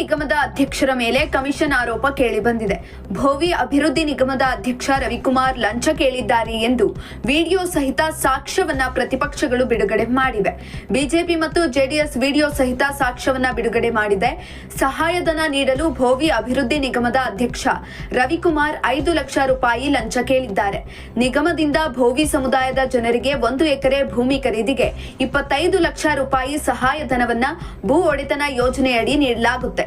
ನಿಗಮದ ಅಧ್ಯಕ್ಷರ ಮೇಲೆ ಕಮಿಷನ್ ಆರೋಪ ಕೇಳಿಬಂದಿದೆ ಭೋವಿ ಅಭಿವೃದ್ಧಿ ನಿಗಮದ ಅಧ್ಯಕ್ಷ ರವಿಕುಮಾರ್ ಲಂಚ ಕೇಳಿದ್ದಾರೆ ಎಂದು ವಿಡಿಯೋ ಸಹಿತ ಸಾಕ್ಷ್ಯವನ್ನ ಪ್ರತಿಪಕ್ಷಗಳು ಬಿಡುಗಡೆ ಮಾಡಿವೆ. ಬಿಜೆಪಿ ಮತ್ತು ಜೆಡಿಎಸ್ ವಿಡಿಯೋ ಸಹಿತ ಸಾಕ್ಷ್ಯವನ್ನ ಬಿಡುಗಡೆ ಮಾಡಿದೆ. ಸಹಾಯಧನ ನೀಡಲು ಭೋವಿ ಅಭಿವೃದ್ಧಿ ನಿಗಮದ ಅಧ್ಯಕ್ಷ ರವಿಕುಮಾರ್ ಐದು ಲಕ್ಷ ರೂಪಾಯಿ ಲಂಚ ಕೇಳಿದ್ದಾರೆ. ನಿಗಮದಿಂದ ಭೋವಿ ಸಮುದಾಯದ ಜನರಿಗೆ ಒಂದು ಎಕರೆ ಭೂಮಿ ಖರೀದಿಗೆ ಇಪ್ಪತ್ತೈದು ಲಕ್ಷ ರೂಪಾಯಿ ಸಹಾಯಧನವನ್ನ ಭೂ ಒಡೆತನ ಯೋಜನೆಯಡಿ ನೀಡಲಾಗುತ್ತೆ.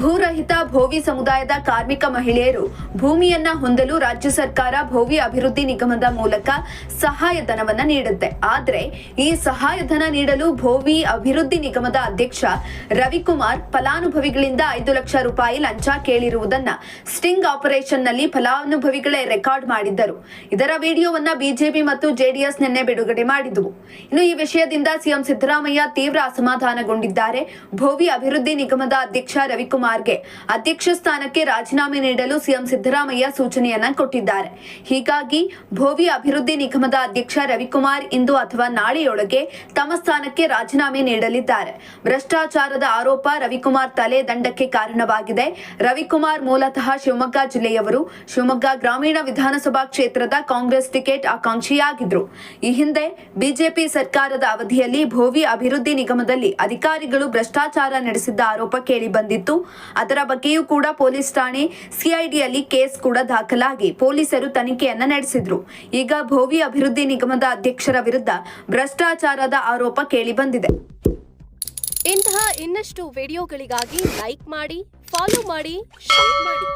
ಭೂರಹಿತ ಭೋವಿ ಸಮುದಾಯದ ಕಾರ್ಮಿಕ ಮಹಿಳೆಯರು ಭೂಮಿಯನ್ನ ಹೊಂದಲು ರಾಜ್ಯ ಸರ್ಕಾರ ಭೋವಿ ಅಭಿವೃದ್ಧಿ ನಿಗಮದ ಮೂಲಕ ಸಹಾಯಧನವನ್ನ ನೀಡುತ್ತೆ. ಆದ್ರೆ ಈ ಸಹಾಯಧನ ನೀಡಲು ಭೋವಿ ಅಭಿವೃದ್ಧಿ ನಿಗಮದ ಅಧ್ಯಕ್ಷ ರವಿಕುಮಾರ್ ಫಲಾನುಭವಿಗಳಿಂದ ಐದು ಲಕ್ಷ ರೂಪಾಯಿ ಲಂಚ ಕೇಳಿರುವುದನ್ನ ಸ್ಟಿಂಗ್ ಆಪರೇಷನ್ನಲ್ಲಿ ಫಲಾನುಭವಿಗಳೇ ರೆಕಾರ್ಡ್ ಮಾಡಿದ್ದರು. ಇದರ ವಿಡಿಯೋವನ್ನ ಬಿಜೆಪಿ ಮತ್ತು ಜೆಡಿಎಸ್ ನಿನ್ನೆ ಬಿಡುಗಡೆ ಮಾಡಿದವು. ಇನ್ನು ಈ ವಿಷಯದಿಂದ ಸಿಎಂ ಸಿದ್ದರಾಮಯ್ಯ ತೀವ್ರ ಅಸಮಾಧಾನಗೊಂಡಿದ್ದಾರೆ. ಭೋವಿ ಅಭಿವೃದ್ಧಿ ನಿಗಮದ ಅಧ್ಯಕ್ಷ ರವಿಕುಮಾರ್ಗೆ ಅಧ್ಯಕ್ಷ ಸ್ಥಾನಕ್ಕೆ ರಾಜೀನಾಮೆ ನೀಡಲು ಸಿಎಂ ಸಿದ್ದರಾಮಯ್ಯ ಸೂಚನೆಯನ್ನ ಕೊಟ್ಟಿದ್ದಾರೆ. ಹೀಗಾಗಿ ಭೋವಿ ಅಭಿವೃದ್ಧಿ ನಿಗಮದ ಅಧ್ಯಕ್ಷ ರವಿಕುಮಾರ್ ಇಂದು ಅಥವಾ ನಾಳೆಯೊಳಗೆ ತಮ್ಮ ಸ್ಥಾನಕ್ಕೆ ರಾಜೀನಾಮೆ ನೀಡಲಿದ್ದಾರೆ. ಭ್ರಷ್ಟಾಚಾರದ ಆರೋಪ ರವಿಕುಮಾರ್ ತಲೆ ದಂಡಕ್ಕೆ ಕಾರಣವಾಗಿದೆ. ರವಿಕುಮಾರ್ ಮೂಲತಃ ಶಿವಮೊಗ್ಗ ಜಿಲ್ಲೆಯವರು, ಶಿವಮೊಗ್ಗ ಗ್ರಾಮೀಣ ವಿಧಾನಸಭಾ ಕ್ಷೇತ್ರದ ಕಾಂಗ್ರೆಸ್ ಟಿಕೆಟ್ ಆಕಾಂಕ್ಷಿಯಾಗಿದ್ರು. ಈ ಹಿಂದೆ ಬಿಜೆಪಿ ಸರ್ಕಾರದ ಅವಧಿಯಲ್ಲಿ ಭೋವಿ ಅಭಿವೃದ್ಧಿ ನಿಗಮದಲ್ಲಿ ಅಧಿಕಾರಿಗಳು ಭ್ರಷ್ಟಾಚಾರ ನಡೆಸಿದ್ದ ಆರೋಪ ಕೇಳಿ ಬಂದಿತ್ತು. ಅದರ ಬಗ್ಗೆಯೂ ಕೂಡ ಪೊಲೀಸ್ ಠಾಣೆ ಸಿಐಡಿಯಲ್ಲಿ ಕೇಸ್ ಕೂಡ ದಾಖಲಾಗಿ ಪೊಲೀಸರು ತನಿಖೆಯನ್ನ ನಡೆಸಿದ್ರು. ಈಗ ಭೋವಿ ಅಭಿವೃದ್ಧಿ ನಿಗಮದ ಅಧ್ಯಕ್ಷರ ವಿರುದ್ಧ ಭ್ರಷ್ಟಾಚಾರದ ಆರೋಪ ಕೇಳಿ ಬಂದಿದೆ. ಇಂತಹ ಇನ್ನಷ್ಟು ವಿಡಿಯೋಗಳಿಗಾಗಿ ಲೈಕ್ ಮಾಡಿ, ಫಾಲೋ ಮಾಡಿ, ಶೇರ್ ಮಾಡಿ.